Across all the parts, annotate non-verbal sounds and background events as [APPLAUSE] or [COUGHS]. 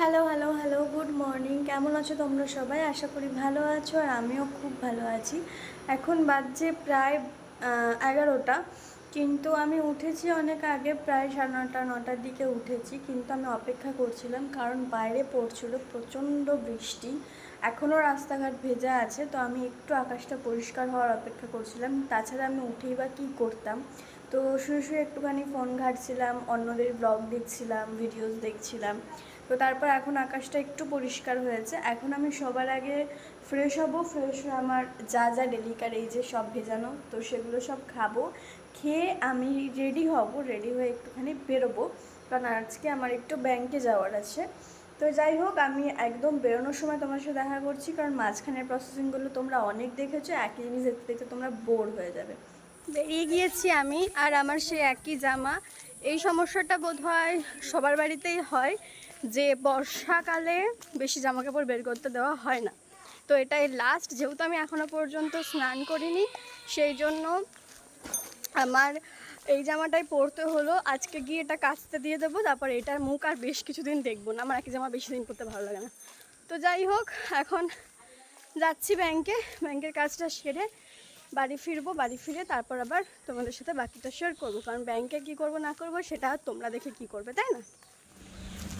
Hello hello hello good morning কেমন আছো তোমরা সবাই? আশা করি ভালো আছো আর আমিও খুব ভালো আছি। এখন বাজছে প্রায় এগারোটা, কিন্তু আমি উঠেছি অনেক আগে, প্রায় সাড়ে নটা, নটার দিকে উঠেছি, কিন্তু আমি অপেক্ষা করছিলাম কারণ বাইরে পড়ছিল, প্রচণ্ড বৃষ্টি। এখনও রাস্তাঘাট ভেজা আছে, তো আমি একটু আকাশটা পরিষ্কার হওয়ার অপেক্ষা করছিলাম। তাছাড়া আমি উঠেই বা কী করতাম? তো শুয়ে শুয়ে একটুখানি ফোন ঘাটছিলাম, অন্যদের ব্লগ দেখছিলাম ভিডিওস দেখছিলাম। তো তারপর এখন আকাশটা একটু পরিষ্কার হয়েছে। এখন আমি সবার আগে ফ্রেশ হব ফ্রেশ হয়ে আমার যা যা ডেলিকার এই যে সব ভেজানো, তো সেগুলো সব খাব। খেয়ে আমি রেডি হব রেডি হয়ে একটুখানি বেরোবো। কারণ আজকে আমার একটু ব্যাংকে যাওয়ার আছে। তো যাই হোক, আমি একদম বেরোনোর সময় তোমার সাথে দেখা করছি, কারণ মাঝখানের প্রসেসিংগুলো তোমরা অনেক দেখেছ, একই জিনিস দেখতে দেখতে তোমরা বোর হয়ে যাবে। বেরিয়ে গিয়েছি আমি, আর আমার সেই একই জামা এই সমস্যাটা বোধ হয় সবার বাড়িতেই হয় যে বর্ষাকালে বেশি জামা কাপড় বের করতে দেওয়া হয় না। তো এটাই লাস্ট যেহেতু আমি এখনও পর্যন্ত স্নান করিনি, সেই জন্য আমার এই জামাটাই পরতে হলো। আজকে গিয়ে এটা কাচতে দিয়ে দেবো, তারপর এটার মুখ আর বেশ কিছুদিন দেখব না। আমার একই জামা বেশি দিন পরতে ভালো লাগে না। তো যাই হোক, এখন যাচ্ছি ব্যাংকে ব্যাংকের কাজটা সেরে বাড়ি ফিরবো, বাড়ি ফিরে তারপর আবার তোমাদের সাথে বাকিটা শেয়ার করব। কারণ ব্যাংকে কি করব, না করব, সেটা তোমরা দেখে কি করবে, তাই না?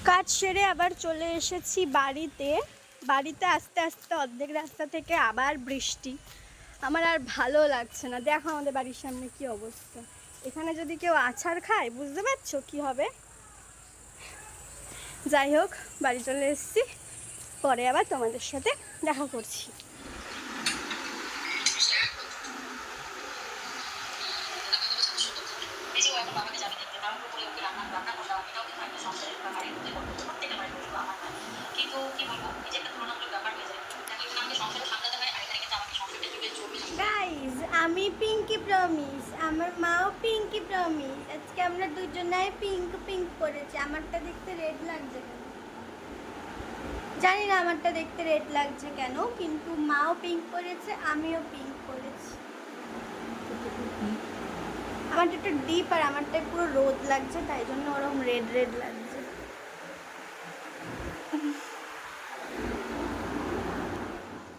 কাজ সেরে আবার চলে এসেছি বাড়িতে। বাড়িতে আস্তে আস্তে, অর্ধেক রাস্তা থেকে আবার বৃষ্টি। আমার আর ভালো লাগছে না। দেখো আমাদের বাড়ির সামনে কি অবস্থা। এখানে যদি কেউ আছাড় খায়, বুঝতে পারছ কি হবে? যাই হোক, বাড়ি চলে এসেছি। পরে আবার তোমাদের সাথে দেখা করছি এই যে ও এখন বাবাকে যাবে দেখতে কারণ ও বলে ওকে রান্না রান্না করলাম এটাও কিন্তু একটা সংসারের ব্যাপারের মধ্যে করতে প্রত্যেকের বাড়ির মধ্যে আমার হয় কিন্তু কি বলব এই যে একটা তুলনামূলক ব্যাপার হয়ে যায় দেখো এখানে আমাকে সংসারে সামলাতে হয় আর এখানে কিন্তু আমাকে সংসারটা চুপে চলবে না গাইজ আমি পিঙ্কি প্রমিস আমার মাও পিঙ্কি প্রমিস আজকে আমরা দুজনাই পিঙ্ক পিঙ্ক করেছি আমারটা দেখতে রেড লাগছে কেন? জানি না আমারটা দেখতে রেড লাগছে কেন, কিন্তু মাও পিঙ্ক করেছে আমিও পিঙ্ক করেছি আমারটা একটু ডিপ আর আমারটা পুরো রোদ লাগছে, তাই জন্য ওরকম রেড রেড লাগছে।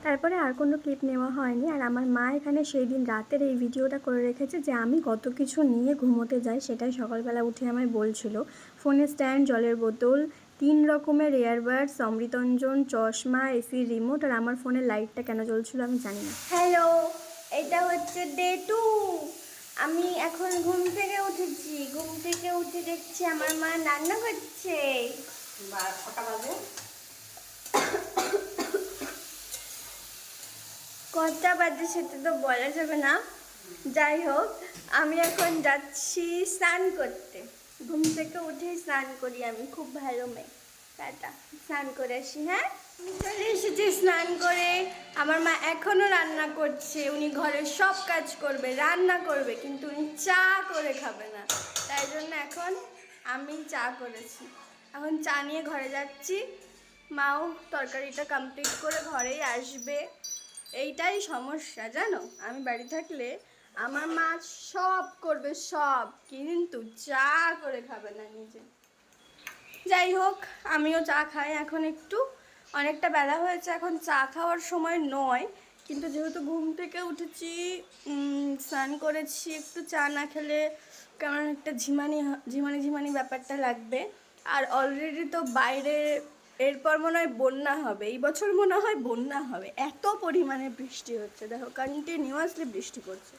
তারপরে আর কোনো ক্লিপ নেওয়া হয়নি। আর আমার মা এখানে সেই দিন রাতের এই ভিডিওটা করে রেখেছে যে আমি কত কিছু নিয়ে ঘুমোতে যাই সেটাই সকালবেলা উঠে আমায় বলছিল। ফোনের স্ট্যান্ড জলের বোতল তিন রকমের এয়ারবাডস অমৃতঞ্জন চশমা এসি রিমোট আর আমার ফোনের লাইটটা কেন জ্বলছিল আমি জানি না। হ্যালো এটা হচ্ছে ডে টু আমি এখন ঘুম থেকে উঠেছি। ঘুম থেকে উঠে দেখছি আমার মা রান্না করছে। বাজে। কটা বাজে সেটা তো বলা যাবে না। যাই হোক, আমি এখন যাচ্ছি স্নান করতে। ঘুম থেকে উঠে স্নান করি আমি, খুব ভালো মেয়ে। টাটা, স্নান করে আসি হ্যাঁ? চলে এসেছি স্নান করে। আমার মা এখনও রান্না করছে, উনি ঘরের সব কাজ করবে, রান্না করবে, কিন্তু উনি চা করে খাবে না। তাই জন্য এখন আমি চা করেছি। এখন চা নিয়ে ঘরে যাচ্ছি। মাও তরকারিটা কমপ্লিট করে ঘরেই আসবে। এইটাই সমস্যা, জানো? আমি বাড়ি থাকলে আমার মা সব করবে, সব। কিন্তু চা করে খাবে না নিজে। যাই হোক, আমিও চা খাই। এখন একটু অনেকটা বেলা হয়েছে, এখন চা খাওয়ার সময় নয়। কিন্তু যেহেতু ঘুম থেকে উঠেছি স্নান করেছি, একটু চা না খেলে কেমন একটা ঝিমানি ঝিমানি ঝিমানি ব্যাপারটা লাগবে। আর অলরেডি তো বাইরে এরপর মনে হয় বন্যা হবে। এই বছর মনে হয় বন্যা হবে। এত পরিমাণে বৃষ্টি হচ্ছে। দেখো কন্টিনিউয়াসলি বৃষ্টি পড়ছে।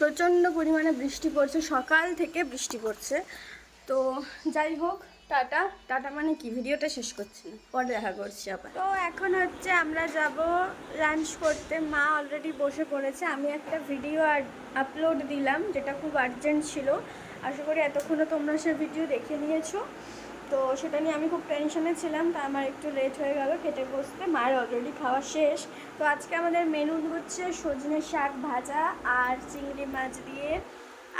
প্রচণ্ড পরিমাণে বৃষ্টি পড়ছে। সকাল থেকে বৃষ্টি পড়ছে। তো যাই হোক, টাটা। টাটা মানে কি? ভিডিওটা শেষ করছি পরে দেখা করছি আবার। তো এখন হচ্ছে আমরা যাব লাঞ্চ করতে। মা অলরেডি বসে পড়েছে। আমি একটা ভিডিও আপলোড দিলাম, যেটা খুব আর্জেন্ট ছিল। আশা করি এতক্ষণে তোমরা সে ভিডিও দেখে নিয়েছো। তো সেটা নিয়ে আমি খুব টেনশনে ছিলাম, তা আমার একটু লেট হয়ে গেল খেতে বসতে। মায়ের অলরেডি খাওয়া শেষ। তো আজকে আমাদের মেনু হচ্ছে সজনে শাক ভাজা আর চিংড়ি মাছ দিয়ে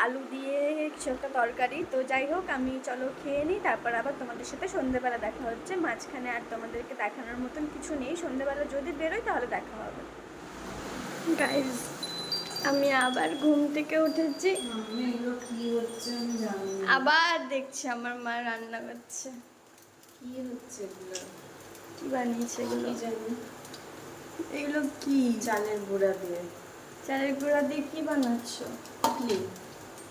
আলু দিয়ে কিছু একটা তরকারি। তো যাই হোক, আমি চলো খেয়ে নিই, তারপর আবার তোমাদের সাথে সন্ধেবেলা দেখা হচ্ছে। মাঝখানে আর তোমাদেরকে দেখানোর মতন কিছু নেই। সন্ধেবেলা যদি বেরোই, তাহলে দেখা হবে। গাইজ আমি আবার ঘুম থেকে উঠেছি। আবার দেখছি আমার মা রান্না করছে। কি হচ্ছে এগুলো কি বানিয়েছে এগুলো? এগুলো কি? চালের গুঁড়া দিয়ে। চালের গুঁড়া দিয়ে কি বানাচ্ছ? টিকলি।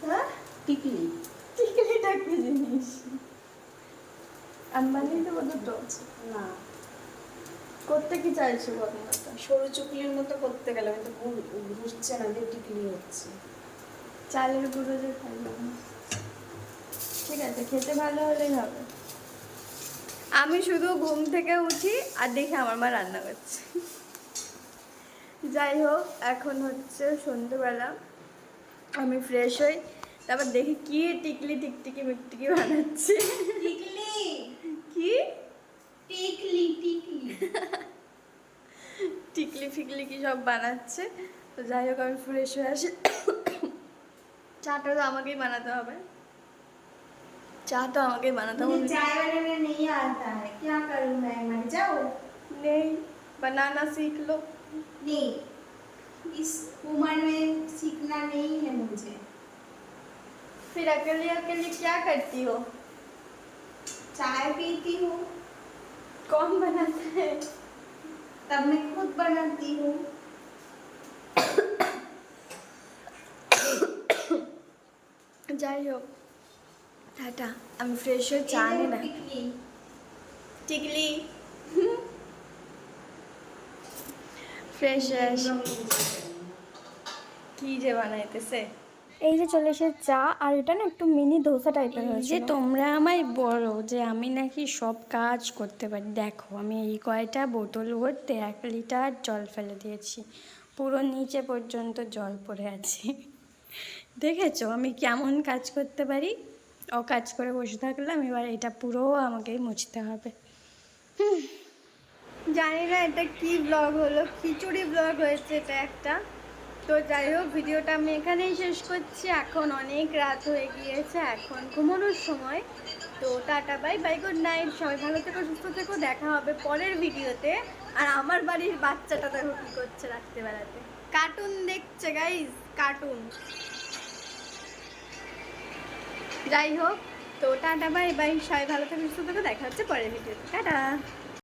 হ্যাঁ? টিকলি। টিকলিটা কি জিনিস? আমি বানিয়ে দেবো দুটো? না। করতে কি চাইছো ঘটনাটা সরু চুকলির মতো করতে গেলে কিন্তু ঘুর- ঘুরছে না দিয়ে টিকলি হচ্ছে। চালের গুঁড়ো যে ঠিক আছে খেতে ভালো হলেই হবে। আমি শুধু ঘুম থেকে উঠি আর দেখি আমার মা রান্না করছে। যাই হোক এখন হচ্ছে সন্ধ্যেবেলা। আমি ফ্রেশ হই তারপর দেখি কি টিকলি টিকটিকি মিকটিকি বানাচ্ছে। টিকলি? কি? টিকলি টিকলি [LAUGHS] টিকলি ফিকলি কি সব বানাচ্ছে তো যাই হোক আমি ফ্রেশ হয়ে আসি [COUGHS] চাটা তো আমাকেই বানাতে হবে চাটা আমাকেই বানাতে হবে मुझे चाय बनाना नहीं आता है क्या करूँ मैं मर जाऊँ नहीं बनाना सीख लो नहीं इस उम्र में सीखना नहीं है मुझे फिर अकेले अकेले क्या करती हो चाय पीती हूँ कौन बनाता है तब मैं खुद बनाती हूँ যাই হোক টাটা আমি ফ্রেশ হয়ে চা ये নিয়ে देखो না टिकली টিকলি ফ্রেশ হয়ে আসি কি যে বানাইতেছে এই যে চলে এসে চা আর এটা না একটু মিনি ধোসা টাইপের এই যে হয়েছে তোমরা আমায় বলো যে আমি নাকি সব কাজ করতে পারি। দেখো আমি এই কয়টা বোতল ভরতে এক লিটার জল ফেলে দিয়েছি। পুরো নিচে পর্যন্ত জল পড়ে আছে। দেখেছ আমি কেমন কাজ করতে পারি? ও কাজ করে বসে থাকলাম এবার এটা পুরো আমাকেই মুছতে হবে। জানি না এটা কি ব্লগ হলো? খিচুড়ি ব্লগ হয়েছে এটা একটা। তো যাই হোক, ভিডিওটা আমি এখানেই শেষ করছি। এখন অনেক রাত হয়ে গিয়েছে, এখন ঘুমানোর সময়। তো tata, bye bye, good night. সবাই ভালো থেকো, সুস্থ থেকো, দেখা হবে পরের ভিডিওতে। আর আমার বাড়ির বাচ্চাটা দেখো কী করছে রাত্রেবেলাতে। কার্টুন দেখছে গাইজ কার্টুন। যাই হোক, তো টাটা, বাই বাই। সবাই ভালো থেকো, সুস্থ থেকো, দেখা হচ্ছে পরের ভিডিওতে। টাটা।